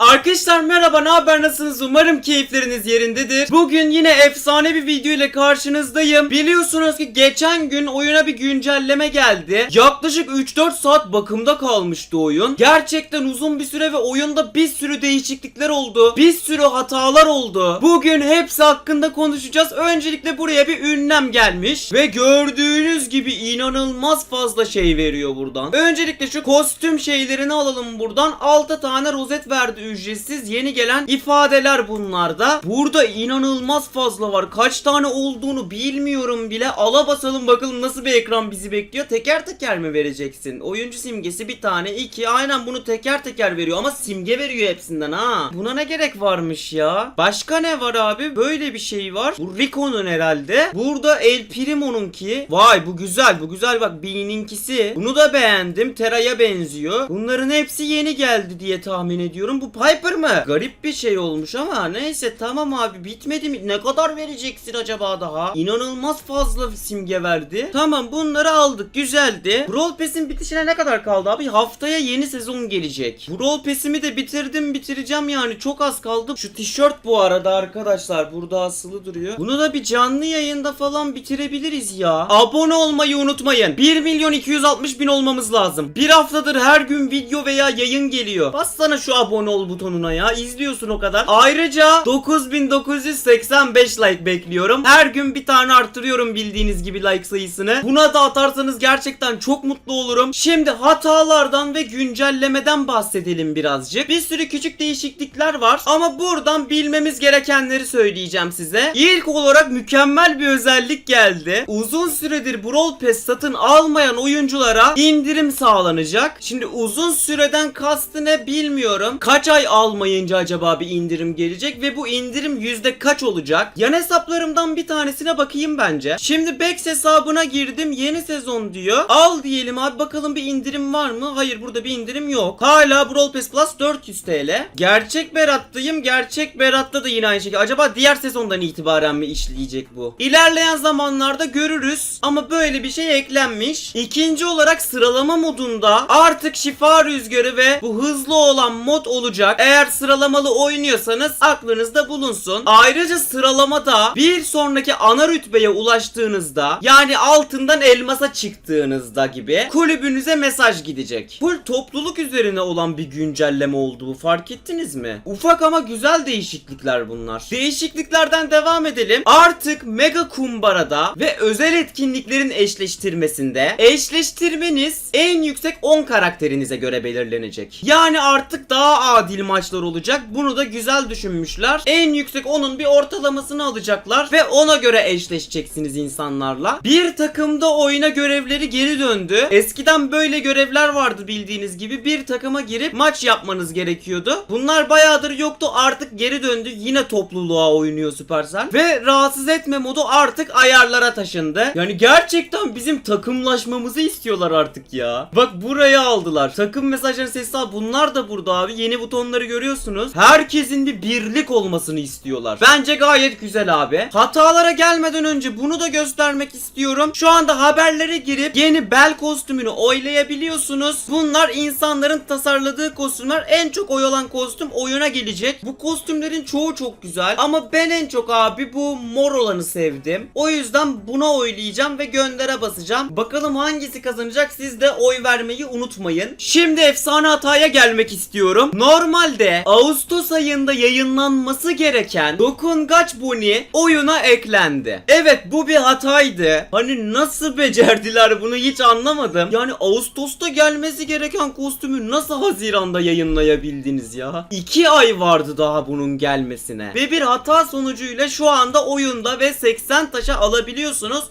Arkadaşlar merhaba ne haber nasılsınız umarım keyifleriniz yerindedir. Bugün yine efsane bir video ile karşınızdayım. Biliyorsunuz ki geçen gün oyuna bir güncelleme geldi. Yaklaşık 3-4 saat bakımda kalmıştı oyun. Gerçekten uzun bir süre ve oyunda bir sürü değişiklikler oldu. Bir sürü hatalar oldu. Bugün hepsi hakkında konuşacağız. Öncelikle buraya bir ünlem gelmiş. Ve gördüğünüz gibi inanılmaz fazla şey veriyor buradan. Öncelikle şu kostüm şeylerini alalım buradan. 6 tane rozet verdi ücretsiz. Yeni gelen ifadeler bunlarda. Burada inanılmaz fazla var. Kaç tane olduğunu bilmiyorum bile. Ala basalım bakalım nasıl bir ekran bizi bekliyor. Teker teker mi vereceksin? Oyuncu simgesi bir tane, iki. Aynen bunu teker teker veriyor ama simge veriyor hepsinden ha. Buna ne gerek varmış ya? Başka ne var abi? Böyle bir şey var. Bu Rico'nun herhalde. Burada El Primo'nunki. Vay bu güzel. Bu güzel bak B'ninkisi. Bunu da beğendim. Tera'ya benziyor. Bunların hepsi yeni geldi diye tahmin ediyorum. Bu Piper mı? Garip bir şey olmuş ama neyse tamam abi bitmedi mi? Ne kadar vereceksin acaba daha? İnanılmaz fazla simge verdi. Tamam bunları aldık. Güzeldi. Brawl Pass'in bitişine ne kadar kaldı abi? Haftaya yeni sezon gelecek. Brawl Pass'imi de bitirdim bitireceğim yani. Çok az kaldı. Şu tişört bu arada arkadaşlar. Burada asılı duruyor. Bunu da bir canlı yayında falan bitirebiliriz ya. Abone olmayı unutmayın. 1 milyon 260 bin olmamız lazım. Bir haftadır her gün video veya yayın geliyor. Bassana şu abone ol butonuna ya. İzliyorsun o kadar. Ayrıca 9985 like bekliyorum. Her gün bir tane artırıyorum bildiğiniz gibi like sayısını. Buna da atarsanız gerçekten çok mutlu olurum. Şimdi hatalardan ve güncellemeden bahsedelim birazcık. Bir sürü küçük değişiklikler var ama buradan bilmemiz gerekenleri söyleyeceğim size. İlk olarak mükemmel bir özellik geldi. Uzun süredir Brawl Pass satın almayan oyunculara indirim sağlanacak. Şimdi uzun süreden kastı ne bilmiyorum. Kaç ay almayınca acaba bir indirim gelecek ve bu indirim yüzde kaç olacak? Yan hesaplarımdan bir tanesine bakayım bence. Şimdi Bex hesabına girdim. Yeni sezon diyor. Al diyelim abi bakalım bir indirim var mı? Hayır burada bir indirim yok. Hala Brawl Pass Plus 400 TL. Gerçek Berat'tayım. Gerçek Berat'ta da yine aynı şekilde. Acaba diğer sezondan itibaren mi işleyecek bu? İlerleyen zamanlarda görürüz. Ama böyle bir şey eklenmiş. İkinci olarak sıralama modunda artık şifa rüzgarı ve bu hızlı olan mod olacak. Eğer sıralamalı oynuyorsanız aklınızda bulunsun. Ayrıca sıralamada bir sonraki ana rütbeye ulaştığınızda yani altından elmasa çıktığınızda gibi kulübünüze mesaj gidecek. Full topluluk üzerine olan bir güncelleme olduğu fark ettiniz mi? Ufak ama güzel değişiklikler bunlar. Değişikliklerden devam edelim. Artık Mega Kumbara'da ve özel etkinliklerin eşleştirmesinde eşleştirmeniz en yüksek 10 karakterinize göre belirlenecek. Yani artık daha adil maçlar olacak. Bunu da güzel düşünmüşler. En yüksek onun bir ortalamasını alacaklar ve ona göre eşleşeceksiniz insanlarla. Bir takımda oyuna görevleri geri döndü. Eskiden böyle görevler vardı bildiğiniz gibi. Bir takıma girip maç yapmanız gerekiyordu. Bunlar bayağıdır yoktu. Artık geri döndü. Yine topluluğa oynuyor Supercell. Ve rahatsız etme modu artık ayarlara taşındı. Yani gerçekten bizim takımlaşmamızı istiyorlar artık ya. Bak buraya aldılar. Takım mesajları sesi. Bunlar da burada abi. Yeni butonları görüyorsunuz. Herkesin bir birlik olmasını istiyorlar. Bence gayet güzel abi. Hatalara gelmeden önce bunu da göstermek istiyorum. Şu anda haberlere girip yeni bel kostümünü oylayabiliyorsunuz. Bunlar insanların tasarladığı kostümler. En çok oy olan kostüm oyuna gelecek. Bu kostümlerin çoğu çok güzel. Ama ben en çok abi bu mor olanı sevdim. O yüzden buna oylayacağım ve göndere basacağım. Bakalım hangisi kazanacak siz de oy vermeyi unutmayın. Şimdi efsane hataya gelmek istiyorum. Normalde Ağustos ayında yayınlanması gereken Dokungaç Bunny oyuna eklendi. Evet bu bir hataydı. Hani nasıl becerdiler bunu hiç anlamadım. Yani Ağustos'ta gelmesi gereken kostümü nasıl Haziran'da yayınlayabildiniz ya? 2 ay vardı daha bunun gelmesine. Ve bir hata sonucuyla şu anda oyunda ve 80 taşa alabiliyorsunuz.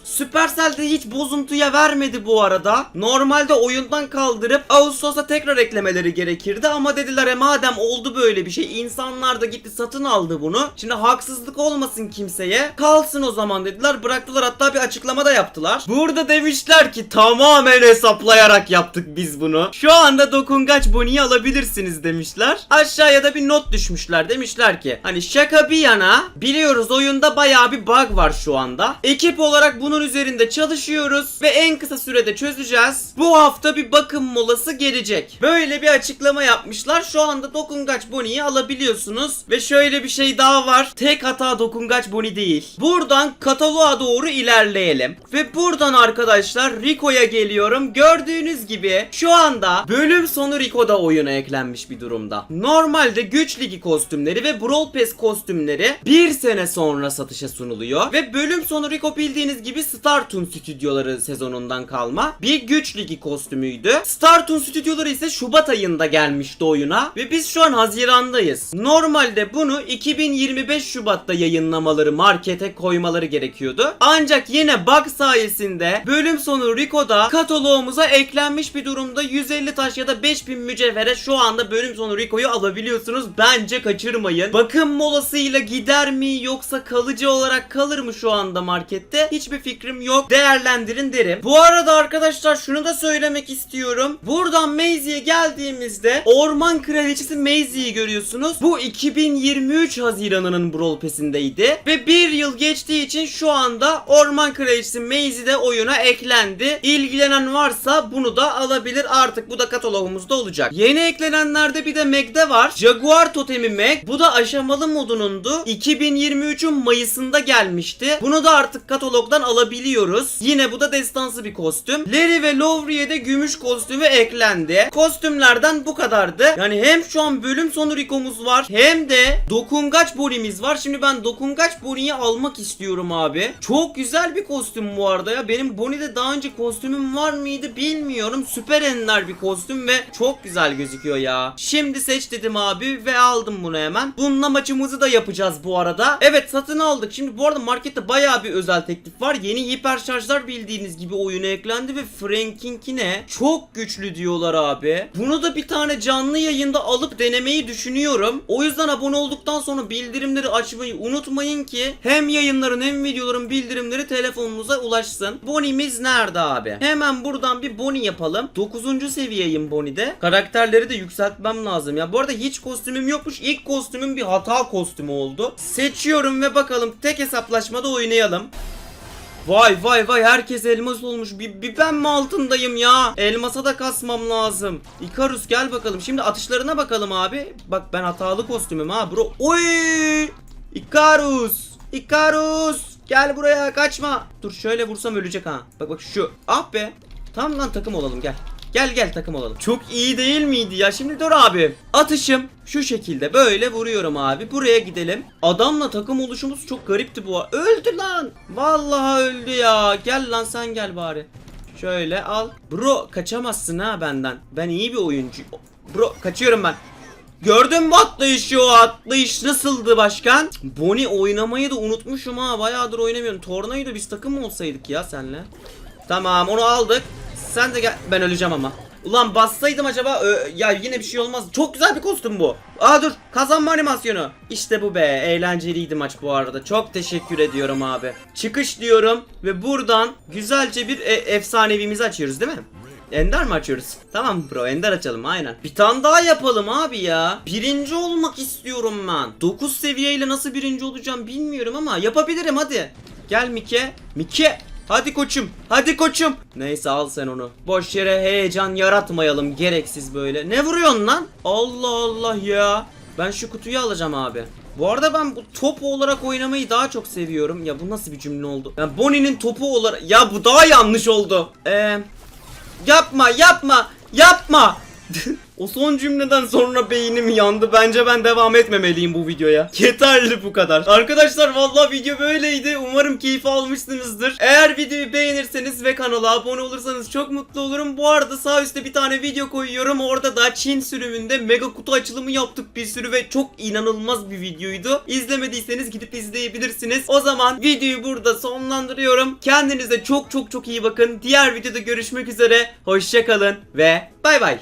Supercell de hiç bozuntuya vermedi bu arada. Normalde oyundan kaldırıp Ağustos'a tekrar eklemeleri gerekirdi ama dediler e madem oldu böyle bir şey insanlar da gitti satın aldı bunu. Şimdi haksızlık olmasın kimseye. Kalsın o zaman dediler. Bıraktılar hatta bir açıklama da yaptılar. Burada demişler ki tamamen hesaplayarak yaptık biz bunu. Şu anda dokungaç boniyi alabilirsiniz demişler. Aşağıya da bir not düşmüşler. Demişler ki hani şaka bir yana biliyoruz oyunda bayağı bir bug var şu anda. Ekip olarak bunun üzerinde çalışıyoruz ve en kısa sürede çözeceğiz. Bu hafta bir bakım molası gelecek. Böyle bir açıklama yapmışlar. Şu anda dokungaç Bonnie'yi alabiliyorsunuz. Ve şöyle bir şey daha var. Tek hata dokungaç Bonnie değil. Buradan kataloğa doğru ilerleyelim. Ve buradan arkadaşlar Rico'ya geliyorum. Gördüğünüz gibi şu anda bölüm sonu Rico'da oyuna eklenmiş bir durumda. Normalde güç ligi kostümleri ve Brawl Pass kostümleri bir sene sonra satışa sunuluyor. Ve bölüm sonu Rico bildiğiniz gibi Startoon stüdyoları sezonundan kalma bir güç ligi kostümüydü. Startoon stüdyoları ise Şubat ayında gelmişti oyuna. Ve biz şu an Haziran'dayız. Normalde bunu 2025 Şubat'ta yayınlamaları, markete koymaları gerekiyordu. Ancak yine bug sayesinde bölüm sonu Rico'da kataloğumuza eklenmiş bir durumda 150 taş ya da 5000 mücevhere şu anda bölüm sonu Rico'yu alabiliyorsunuz. Bence kaçırmayın. Bakım molasıyla gider mi yoksa kalıcı olarak kalır mı şu anda markette? Hiçbir fikrim yok. Değerlendirin derim. Bu arada arkadaşlar şunu da söylemek istiyorum. Buradan Maisie'ye geldiğimizde Orman Kraliçesi Maisie'yi görüyorsunuz. Bu 2023 Haziran'ının Brawl Pass'indeydi. Ve bir yıl geçtiği için şu anda Orman Kraliçesi Maisie de oyuna eklendi. İlgilenen varsa bunu da alabilir. Artık bu da katalogumuzda olacak. Yeni eklenenlerde bir de Meg'de var. Jaguar Totemi Meg. Bu da aşamalı modunundu. 2023'ün Mayıs'ında gelmişti. Bunu da artık katalogdan alabiliyoruz. Yine bu da destansı bir kostüm. Larry ve Lowry'e de gümüş kostümü eklendi. Kostümlerden bu kadardı. Yani hem şu an bölüm sonu Rico'muz var hem de dokungaç Bonnie'miz var. Şimdi ben dokungaç Bonnie'yi almak istiyorum abi. Çok güzel bir kostüm bu arada ya. Benim Bonnie'de daha önce kostümüm var mıydı bilmiyorum. Süper ender bir kostüm ve çok güzel gözüküyor ya. Şimdi seç dedim abi ve aldım bunu hemen. Bununla maçımızı da yapacağız bu arada. Evet satın aldık. Şimdi bu arada markette bayağı bir özel teklif var. Yeni hiper şarjlar bildiğiniz gibi oyuna eklendi ve Frank'inkine çok güçlü diyorlar abi. Bunu da bir tane canlı yayında alıp denemeyi düşünüyorum. O yüzden abone olduktan sonra bildirimleri açmayı unutmayın ki hem yayınların hem videoların bildirimleri telefonunuza ulaşsın. Bonnie'miz nerede abi? Hemen buradan bir Bonnie yapalım. 9. seviyeyim Bonnie'de. Karakterleri de yükseltmem lazım ya. Bu arada hiç kostümüm yokmuş. İlk kostümüm bir hata kostümü oldu. Seçiyorum ve bakalım tek hesaplaşmada oynayalım. Vay vay vay herkes elmas olmuş. Bir, bir ben mi altındayım ya? Elmasa da kasmam lazım. Ikarus gel bakalım. Şimdi atışlarına bakalım abi. Bak ben hatalı kostümüm ha bro. Oy! Ikarus! Ikarus! Gel buraya kaçma. Dur şöyle vursam ölecek ha. Bak bak şu. Ah be. Tamam lan takım olalım gel. Gel gel takım olalım. Çok iyi değil miydi ya? Şimdi dur abi. Atışım şu şekilde böyle vuruyorum abi. Buraya gidelim. Adamla takım oluşumuz çok garipti bu. Öldü lan. Vallahi öldü ya. Gel lan sen gel bari. Şöyle al. Bro kaçamazsın ha benden. Ben iyi bir oyuncu. Bro kaçıyorum ben. Gördün mü atlayışı o atlayış nasıldı başkan? Bonnie oynamayı da unutmuşum ha bayağıdır oynamıyorum. Tornado biz takım mı olsaydık ya senle? Tamam onu aldık. Sen de gel. Ben öleceğim ama. Ulan bassaydım acaba Ö- ya yine bir şey olmaz. Çok güzel bir kostüm bu. Aa dur kazanma animasyonu. İşte bu be eğlenceliydi maç bu arada. Çok teşekkür ediyorum abi. Çıkış diyorum ve buradan güzelce bir e- efsanevimizi açıyoruz değil mi? Ender mi açıyoruz? Tamam bro Ender açalım aynen. Bir tane daha yapalım abi ya. Birinci olmak istiyorum ben. 9 seviyeyle nasıl birinci olacağım bilmiyorum ama yapabilirim hadi. Gel Mike. Mike. Hadi koçum. Hadi koçum. Neyse al sen onu. Boş yere heyecan yaratmayalım gereksiz böyle. Ne vuruyorsun lan? Allah Allah ya. Ben şu kutuyu alacağım abi. Bu arada ben bu topu olarak oynamayı daha çok seviyorum. Ya bu nasıl bir cümle oldu? Ya Bonnie'nin topu olarak... Ya bu daha yanlış oldu. Eee... Yapma yapma yapma. o son cümleden sonra beynim yandı. Bence ben devam etmemeliyim bu videoya. Yeterli bu kadar. Arkadaşlar vallahi video böyleydi. Umarım keyif almışsınızdır. Eğer videoyu beğenirseniz ve kanala abone olursanız çok mutlu olurum. Bu arada sağ üstte bir tane video koyuyorum. Orada da Çin sürümünde mega kutu açılımı yaptık bir sürü ve çok inanılmaz bir videoydu. İzlemediyseniz gidip izleyebilirsiniz. O zaman videoyu burada sonlandırıyorum. Kendinize çok çok çok iyi bakın. Diğer videoda görüşmek üzere. Hoşçakalın ve bay bay.